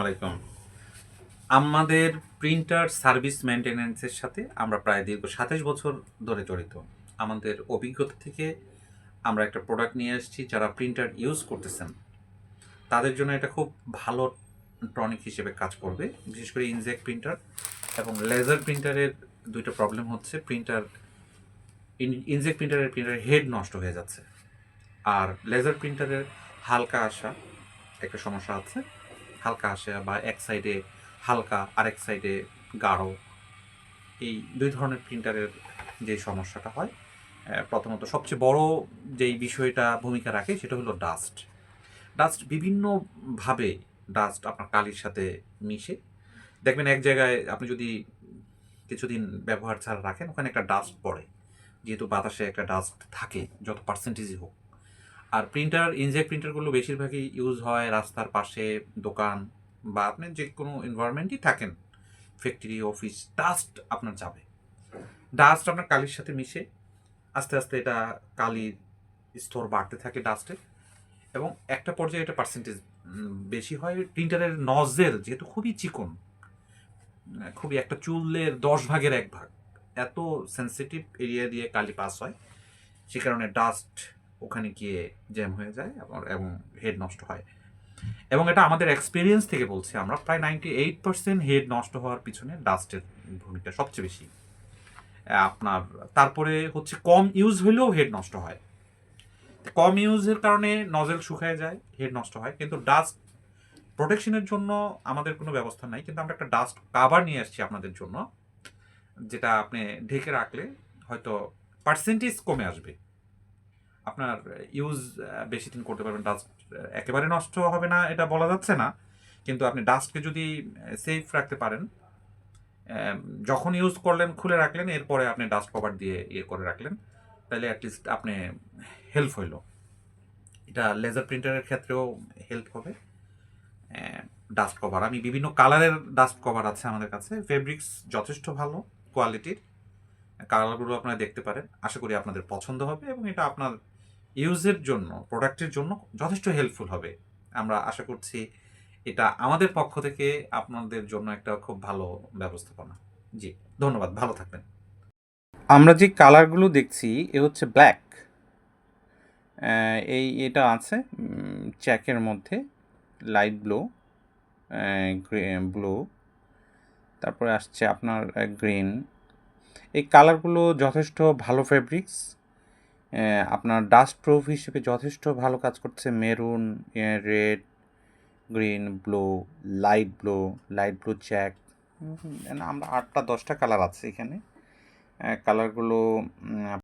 আলাইকুম। আমাদের printer service মেনটেন্যান্সের সাথে আমরা প্রায় দীর্ঘ সাতাশ বছর ধরে জড়িত। আমাদের অভিজ্ঞতা থেকে আমরা একটা প্রোডাক্ট নিয়ে এসেছি যারা প্রিন্টার ইউজ করতেছেন। তাদের জন্য এটা খুব ভালো টনিক হিসেবে কাজ করবে, বিশেষ করে ইনজেক প্রিন্টার এবং লেজার প্রিন্টারের দুইটা প্রবলেম হচ্ছে প্রিন্টার ইনজেক প্রিন্টারের প্রিন্টারের হেড নষ্ট হয়ে যাচ্ছে। আর লেজার প্রিন্টারের হালকা আসা একটা সমস্যা আছে। হালকা আসে বা এক সাইডে হালকা, আরেক সাইডে গাঢ়। এই দুই ধরনের প্রিন্টারের যে সমস্যাটা হয় প্রথমত সবচেয়ে বড় যেই বিষয়টা ভূমিকা রাখে সেটা হলো ডাস্ট ডাস্ট বিভিন্নভাবে ডাস্ট আপনার কালির সাথে মিশে। দেখবেন এক জায়গায় আপনি যদি কিছুদিন ব্যবহার ছাড়া রাখেন, ওখানে একটা ডাস্ট পড়ে। যেহেতু বাতাসে একটা ডাস্ট থাকে, যত পার্সেন্টেজই হোক। আর প্রিন্টার ইনজেক্ট প্রিন্টারগুলো বেশিরভাগই ইউজ হয় রাস্তার পাশে, দোকান বা আপনি যে কোনো এনভায়রনমেন্টই থাকেন। ফ্যাক্টরি অফিস ডাস্ট আপনার যাবে। ডাস্ট আপনার কালির সাথে মিশে আস্তে আস্তে এটা কালির স্তর বাড়তে থাকে ডাস্টের এবং একটা পর্যায়ে এটা পার্সেন্টেজ বেশি হয় প্রিন্টারের নজেল যেহেতু খুবই চিকন খুবই একটা চুলের দশ ভাগের এক ভাগ। এত সেন্সিটিভ এরিয়া দিয়ে কালি পাস হয়, সে কারণে ডাস্ট ওখানে গিয়ে জ্যাম হয়ে যায় এবং হেড নষ্ট হয়। এবং এটা আমাদের এক্সপিরিয়েন্স থেকে বলছি আমরা, প্রায় নাইনটি এইট পার্সেন্ট হেড নষ্ট হওয়ার পিছনে ডাস্টের ভূমিকা সবচেয়ে বেশি। আপনার, তারপরে হচ্ছে কম ইউজ হলেও হেড নষ্ট হয়। কম ইউজের কারণে নজেল শুকায় যায় হেড নষ্ট হয়। কিন্তু ডাস্ট প্রোটেকশনের জন্য আমাদের কোনো ব্যবস্থা নাই। কিন্তু আমরা একটা ডাস্ট কাভার নিয়ে আসছি আপনাদের জন্য, যেটা আপনি ঢেকে রাখলে হয়তো পার্সেন্টেজ কমে আসবে। আপনার ইউজ বেশি দিন করতে পারবেন। ডাস্ট একেবারে নষ্ট হবে না, এটা বলা যাচ্ছে না। কিন্তু আপনি ডাস্টকে যদি সেফ রাখতে পারেন যখন ইউজ করলেন, খুলে রাখলেন, এরপরে আপনি ডাস্ট কভার দিয়ে ইয়ে করে রাখলেন, তাহলে অ্যাটলিস্ট আপনি হেল্প হইল। এটা লেজার প্রিন্টারের ক্ষেত্রেও হেল্প হবে। ডাস্ট কভার আমি বিভিন্ন কালারের ডাস্ট কভার আছে আমাদের কাছে। ফেব্রিক্স যথেষ্ট ভালো কোয়ালিটির কালারগুলো আপনারা দেখতে পারেন। আশা করি আপনাদের পছন্দ হবে এবং এটা আপনার ইউজের জন্য প্রোডাক্টের জন্য যথেষ্ট হেল্পফুল হবে। আমরা আশা করছি এটা আমাদের পক্ষ থেকে আপনাদের জন্য একটা খুব ভালো ব্যবস্থাপনা। জি, ধন্যবাদ, ভালো থাকবেন। আমরা যে কালারগুলো দেখছি, এ হচ্ছে ব্ল্যাক এই, এটা আছে চ্যাকের মধ্যে লাইট ব্লু ব্লু তারপরে আসছে আপনার গ্রিন এই কালারগুলো যথেষ্ট ভালো ফেব্রিক্স আপনার ডাস্ট প্রুফ হিসেবে যথেষ্ট ভালো কাজ করছে। Maroon red green blue light blue light blue cheque আমরা আটটা, দশটা কালার আছে এখানে। কালারগুলো